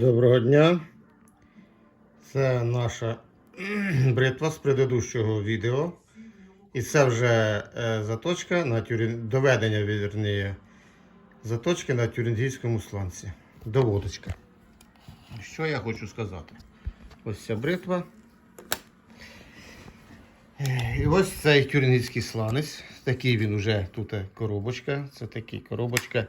Доброго дня. Це наша бритва з предыдущого відео. І це вже е, заточка на тюрін... доведення вірніше, заточки на тюрингійському сланці. Доводочка. Що я хочу сказати? Ось ця бритва. І ось цей тюрингійський сланець. Такий він уже тут коробочка. Це такий коробочка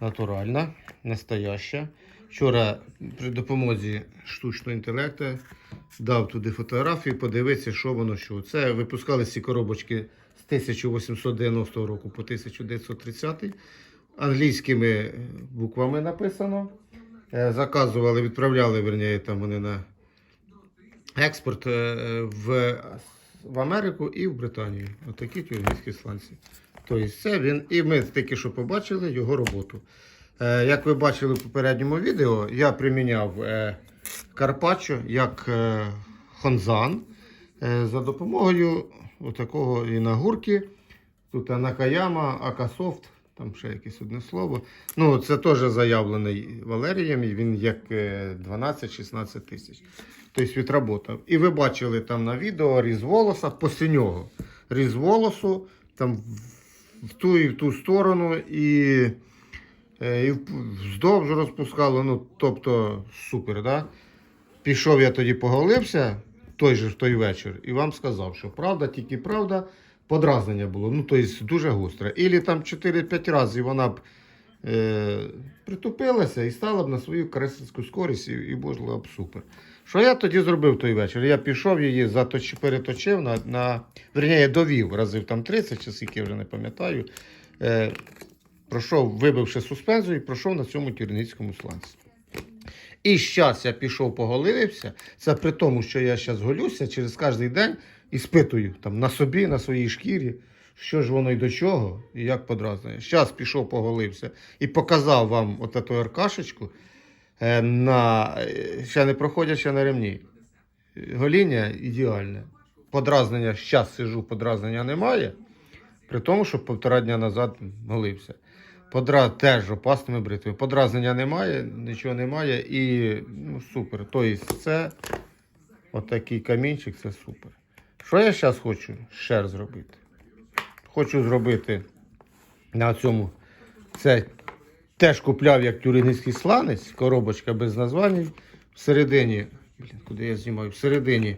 натуральна, настояща. Вчора при допомозі штучного інтелекту дав туди фотографії, подивитися, що воно що. Це випускали ці коробочки з 1890 року по 1930. Англійськими буквами написано. Е, Заказували, відправляли верніше, там вони на експорт е, в, в Америку і в Британію. Отакі тюргійські сланці. Тобто це він, і ми тільки що побачили його роботу. Е, Як ви бачили в попередньому відео, я приміняв е, Карпаччо як е, хонзан за допомогою отакого інагурки. Тут Накаяма, Акасофт, там ще якесь одне слово. Ну, це теж заявлений Валерієм, і він як е, 12-16 тисяч. Тобто відработав. І ви бачили там на відео різ волоса після нього. Різ волосу там в- ту і в ту сторону, і, і вздовж розпускало. Ну, тобто супер, да? Пішов я тоді поголився той же в той вечір і вам сказав, що правда, тільки правда, подразнення було. Ну, тобто дуже гостре. Ілі там 4-5 разів вона б е, притупилася і стала б на свою кресельську скорість, і, і б супер. Що я тоді зробив той вечір? Я пішов її, заточ, переточив на, на верніше, довів разів там 30 чи скільки, я вже не пам'ятаю. Е, пройшов, вибивши суспензію, і пройшов на цьому тюрницькому сланці. І зараз я пішов поголився. Це при тому, що я зараз голюся через кожен день і спитую там, на собі, на своїй шкірі, що ж воно і до чого, і як подразнює. Зараз пішов поголився і показав вам от ту аркашечку, е, на, е, ще не проходячи на ремні. Гоління ідеальне. Подразнення, зараз сижу, подразнення немає. При тому, що півтора дня назад голився. Подра теж опасними бритвами. Подразнення немає, нічого немає і ну, супер. Тобто це отакий камінчик, це супер. Що я зараз хочу ще зробити? Хочу зробити на цьому. Це теж купляв як тюрингійський сланець, коробочка без названь. Всередині, блін, куди я знімаю, всередині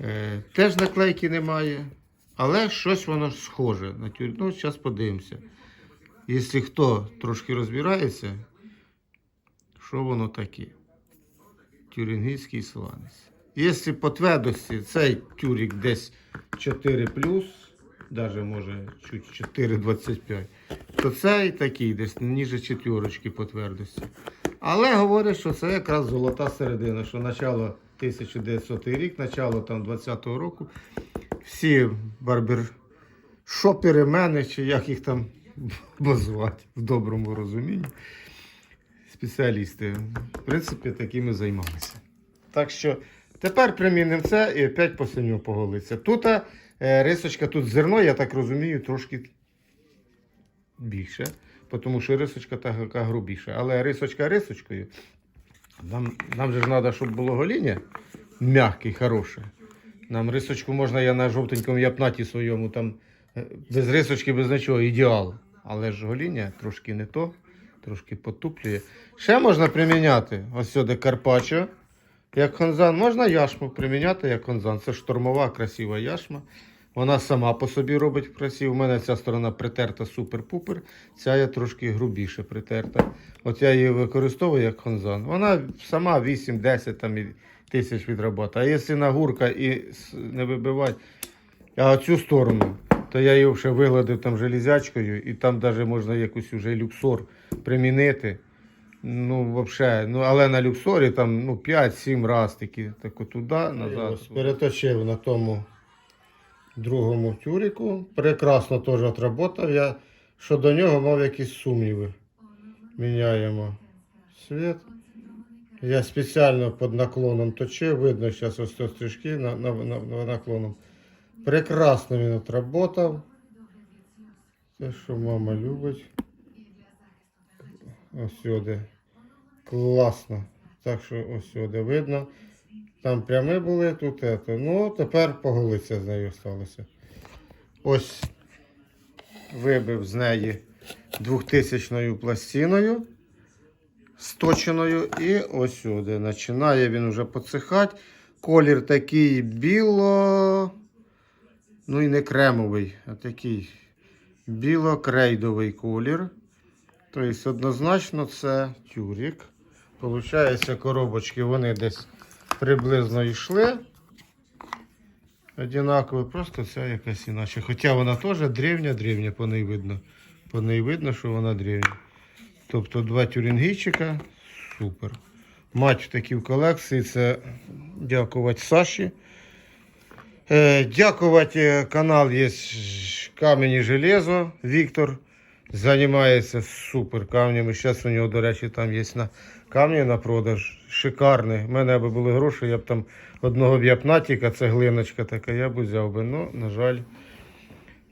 е, теж наклейки немає. Але щось воно схоже на тюр... Ну, зараз подивимося. Якщо хто трошки розбирається, що воно таке? Тюрингійський сланець. Якщо по твердості цей тюрик десь 4 навіть може чуть 4,25, то цей такий десь ніже четверочки по твердості. Але говорять, що це якраз золота середина, що начало 1900 рік, начало там 20-го року, всі барбершопери, мене, чи як їх там назвати в доброму розумінні, спеціалісти, в принципі, такими займалися. Так що тепер примінимо це і опять по синю поголиться. Тут е, рисочка, тут зерно, я так розумію, трошки більше, тому що рисочка така грубіша. Але рисочка рисочкою. Нам, нам же ж треба, щоб було гоління м'яке, хороше. Нам рисочку можна, я на жовтенькому япнаті своєму, там без рисочки, без нічого, ідеал. Але ж гоління трошки не то, трошки потуплює. Ще можна приміняти ось сюди карпаччо, як хонзан. Можна яшму приміняти як хонзан. Це штормова, красива яшма. Вона сама по собі робить красиво. У мене ця сторона притерта супер-пупер, ця я трошки грубіше притерта. От я її використовую як хонзан. Вона сама 8-10 там, тисяч відрабатує. А якщо нагурка і не вибивати, а цю сторону, то я її вже вигладив там железячкою, і там навіть можна якусь вже люксор примінити. Ну, взагалі, ну, але на люксорі там ну, 5-7 разів таки, так туди, назад. Переточив на тому другому тюрику. Прекрасно теж отработав. Я щодо нього мав якісь сумніви. Міняємо світ. Я спеціально під наклоном точив, видно зараз ось стрижки на, на, на, на наклоном. Прекрасно він отработав. Те, що мама любить. Ось сюди. Класно. Так що ось сюди видно. Там прями були, тут ето. Ну, тепер поголиться з нею сталося. Ось вибив з неї 2000 пластиною сточеною. І ось сюди. Починає він вже поцихати. Колір такий біло. Ну і не кремовий, а такий біло-крейдовий колір. Тобто, однозначно, це тюрік. Получається, коробочки вони десь приблизно йшли. Одинакові, просто ця якась іначе. Хоча вона теж древня, древня, по неї видно. По неї видно, що вона древня. Тобто два тюрингійчика. Супер. Мать такі в колекції. Це дякувати Саші. Е, дякувати е, канал є Камінь і Железо. Віктор займається супер камнями. Зараз у нього, до речі, там є на камні на продаж. Шикарний. У мене аби були гроші, я б там одного в'япнатіка, це глиночка така, я б взяв би. Ну, на жаль,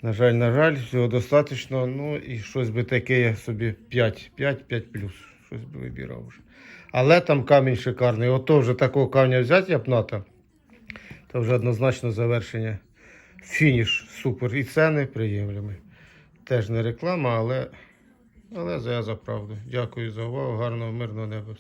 на жаль, на жаль, всього достатньо. Ну і щось би таке я собі 5, 5, 5 плюс. Щось би вибирав вже. Але там камінь шикарний. Ото вже такого камня взяти япната. Це вже однозначно завершення. Фініш супер. І ціни приємлемі. Теж не реклама, але, але за, за правду. Дякую за увагу. Гарного, мирного неба.